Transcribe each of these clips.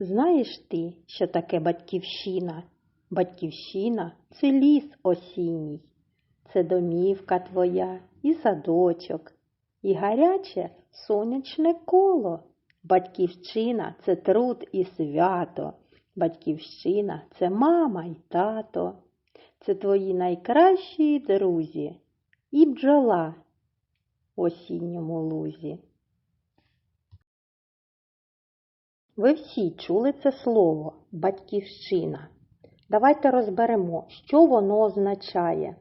Знаєш ти, що таке батьківщина? Батьківщина це ліс осінній, це домівка твоя і садочок, і гаряче сонячне коло. Батьківщина це труд і свято. Батьківщина це мама й тато. Це твої найкращі друзі і бджола осінньому лузі. Ви всі чули це слово батьківщина. Давайте розберемо, що воно означає.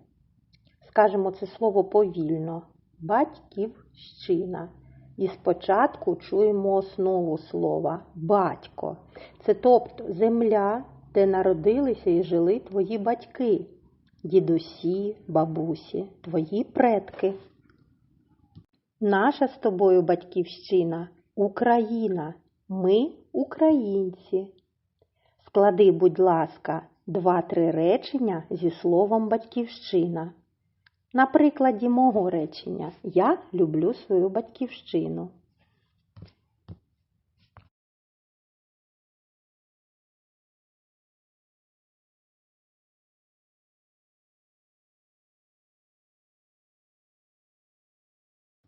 Скажемо це слово повільно. Батьківщина. І спочатку чуємо основу слова батько. Це тобто земля, де народилися і жили твої батьки, дідусі, бабусі, твої предки. Наша з тобою батьківщина Україна. Ми українці. Склади, будь ласка, два-три речення зі словом батьківщина. На прикладі мого речення Я люблю свою батьківщину.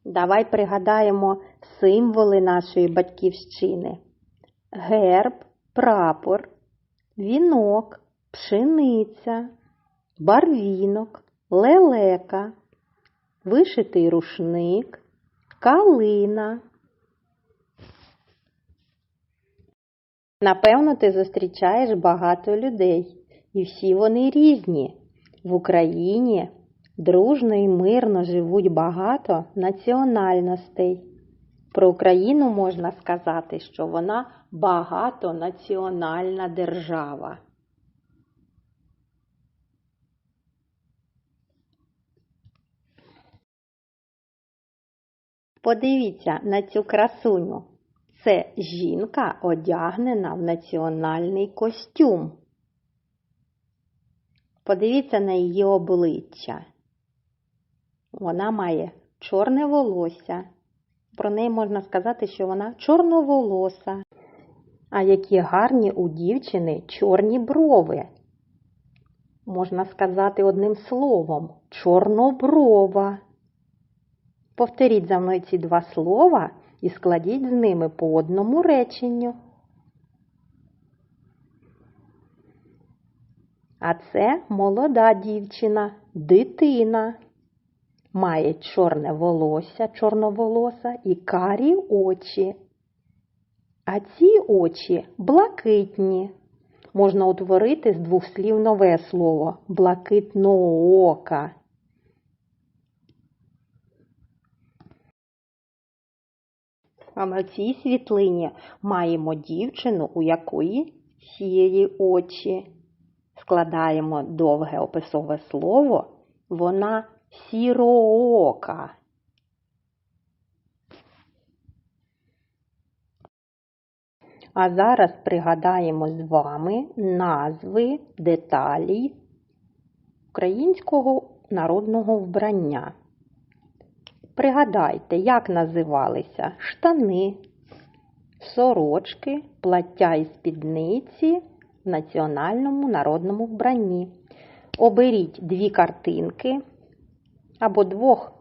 Давай пригадаємо символи нашої батьківщини. Герб, прапор, вінок, пшениця, барвінок, лелека, вишитий рушник, калина. Напевно, ти зустрічаєш багато людей, і всі вони різні. В Україні дружно і мирно живуть багато національностей. Про Україну можна сказати, що вона багатонаціональна держава. Подивіться на цю красуню. Це жінка одягнена в національний костюм. Подивіться на її обличчя. Вона має чорне волосся. Про неї можна сказати, що вона чорноволоса. А які гарні у дівчини чорні брови. Можна сказати одним словом чорноброва. Повторіть за мною ці два слова і складіть з ними по одному реченню. А це молода дівчина, дитина. Має чорне волосся, чорноволоса і карі очі. А ці очі блакитні. Можна утворити з двох слів нове слово блакитного ока. А на цій світлині маємо дівчину, у якої сірі очі. Складаємо довге описове слово, вона сіроока. А зараз пригадаємо з вами назви деталі українського народного вбрання. Пригадайте, як називалися штани, сорочки, плаття і спідниці в національному народному вбранні. Оберіть дві картинки або двох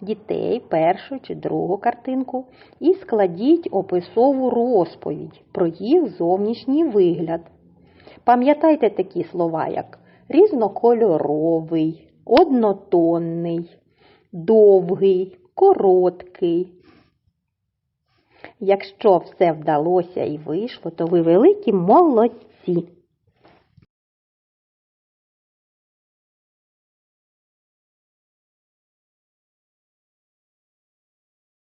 дітей, першу чи другу картинку, і складіть описову розповідь про їх зовнішній вигляд. Пам'ятайте такі слова, як різнокольоровий, однотонний, довгий, короткий. Якщо все вдалося і вийшло, то ви великі молодці.